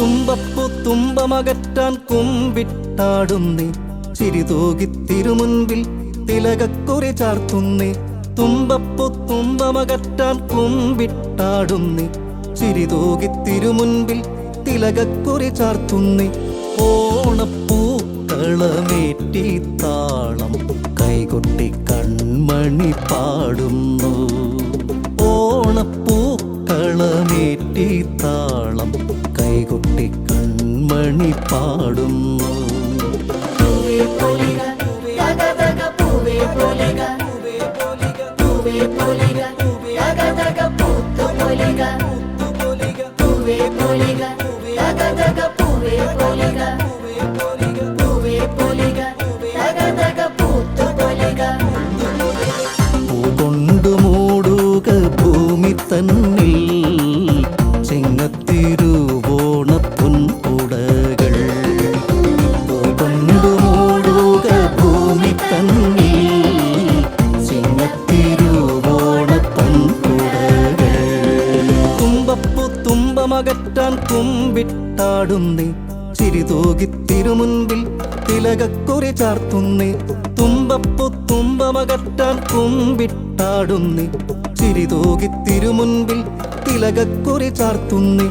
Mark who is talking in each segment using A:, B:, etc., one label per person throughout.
A: തുമ്പമകറ്റാൻ കുമ്പിട്ടാടുന്നേ. ചിരിതൂകി തിരുമുൻപിൽ തിലകക്കുറി ചാർത്തുന്നേ. തുമ്പപ്പു തുമ്പമകറ്റാൻ കുമ്പിട്ടാടുന്നേ. ചിരിതൂകി തിരുമുൻപിൽ തിലകക്കുറി ചാർത്തുന്നേ. ഓണപ്പൂക്കളമേറ്റി താളം കൈകൊട്ടി കൺമണി പാടുന്നു. ഓണപ്പൂക്കളമേറ്റി താളം കൈകൊട്ടി കൺമണി പാടുന്നു
B: പൂവേ പൊലിക
A: തുമ്പപ്പു തുമ്പമകറ്റാൻ തുമ്പിട്ടാടുന്നേ. ചിരിതൂകി തിരുമുൻപിൽ തിലകക്കുറി ചാർത്തുന്നേ. തുമ്പപ്പു തുമ്പമകറ്റാൻ തുമ്പിട്ടാടുന്നേ. ചിരിതൂകി തിരുമുൻപിൽ തിലകക്കുറി ചാർത്തുന്നേ.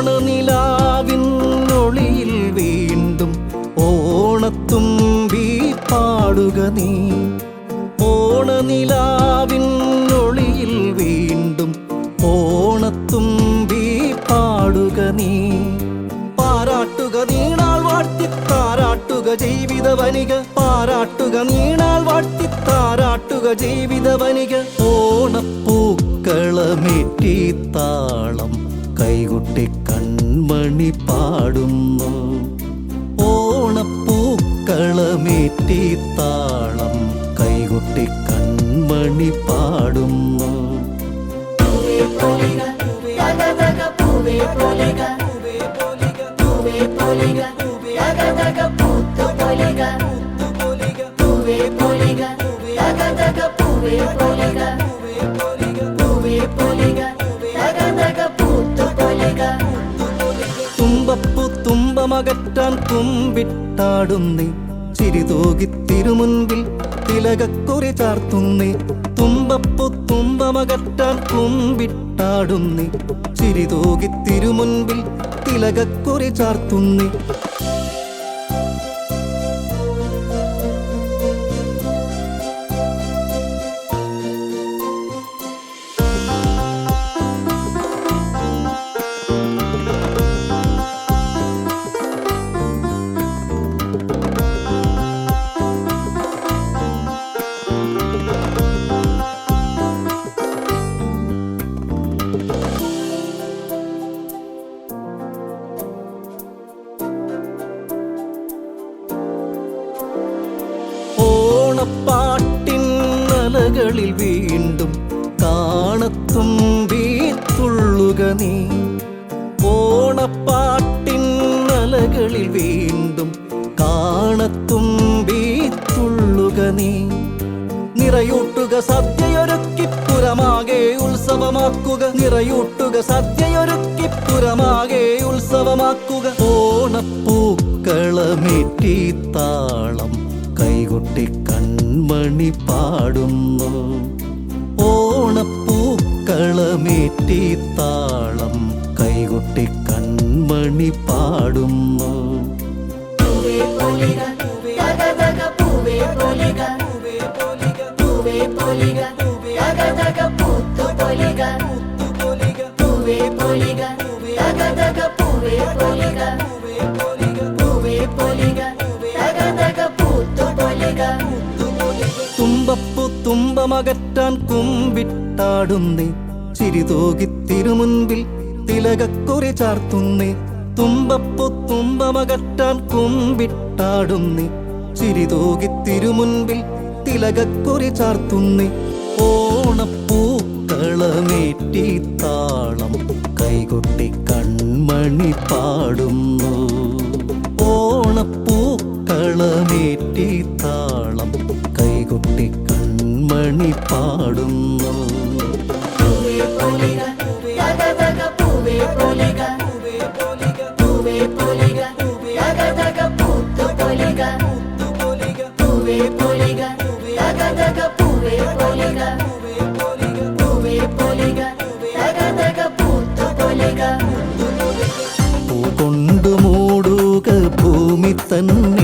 A: ഓണനിലാവിനൊളിയിൽ വീണ്ടും ഓണത്തുമ്പി പാടുക നീ. ഓണനിലാവിനൊളിയിൽ വീണ്ടും ഓണത്തുമ്പി പാടുക നീ. പാരാട്ടുക നീണാൾ വാഴ്ത്തി താരാട്ടുക ജീവിത വനിക. പാരാട്ടുക നീണാൾ വാഴ്ത്തി താരാട്ടുക ജീവിത വനിക. ഓണപ്പൂക്കളമേറ്റി താളം കൈകൊട്ടി കൺമണി പാടുന്നു ഓണപ്പൂക്കളമേറ്റി താളം കൈകൊട്ടി കൺമണി പാടുന്നു
B: പൂത്തു പൊലിക പൂവേ പൊലിക പൂവേ
A: തുമ്പമകറ്റാൻ തുമ്പിട്ടാടുന്നേ ചിരിതോകി തിരുമുൻപിൽ തിലകക്കുറി ചാർത്തുന്നേ തുമ്പപ്പു തുമ്പമകറ്റാൻ തുമ്പിട്ടാടുന്നേ ചിരിതോകി തിരുമുൻപിൽ തിലകക്കുറി ചാർത്തുന്നേ ഓണപ്പാട്ടിൻ നലകളിൽ വീണ്ടും കാണത്തും വീത്തുള്ളുക നീ. ഓണപ്പാട്ടിൻ നലകളിൽ വീണ്ടും കാണത്തും വീത്തുള്ളുക നീ. നിറയൂട്ടുക സദ്യയൊരുക്കി പുറമാകെ ഉത്സവമാക്കുക. നിറയൂട്ടുക സദ്യയൊരുക്കി പുറമാകെ ഉത്സവമാക്കുക. ഓണപ്പൂക്കളമേറ്റി താളം കൈകൊട്ടി കൺമണി പാടുന്നു. ഓണപ്പൂക്കളമേറ്റി താളം കൈകൊട്ടി കൺമണി പാടുന്നു.
B: പൂവേ പൊലിക പൂവേ പൊലിക പൂവേ പൊലിക പൂത്തു പൊലിക.
A: തുമ്പമകറ്റാൻ കുമ്പിട്ടാടുന്നേ. ചിരിതോകി തിരുമുൻപിൽ തിലകക്കുറി ചാർത്തുന്നേ. തുമ്പപ്പു തുമ്പമകറ്റാൻ കുമ്പിട്ടാടുന്നേ. ചിരിതോകി തിരുമുൻപിൽ തിലകക്കുറി ചാർത്തുന്നേ. ഓണപ്പൂക്കളമേറ്റി താളം കൈകൊട്ടി കൺമണി പാടുന്നു. ഓണപ്പൂക്കളമേറ്റി
B: പൊലിക
A: പൂകൊണ്ടു മൂടുക ഭൂമി തന്നെ.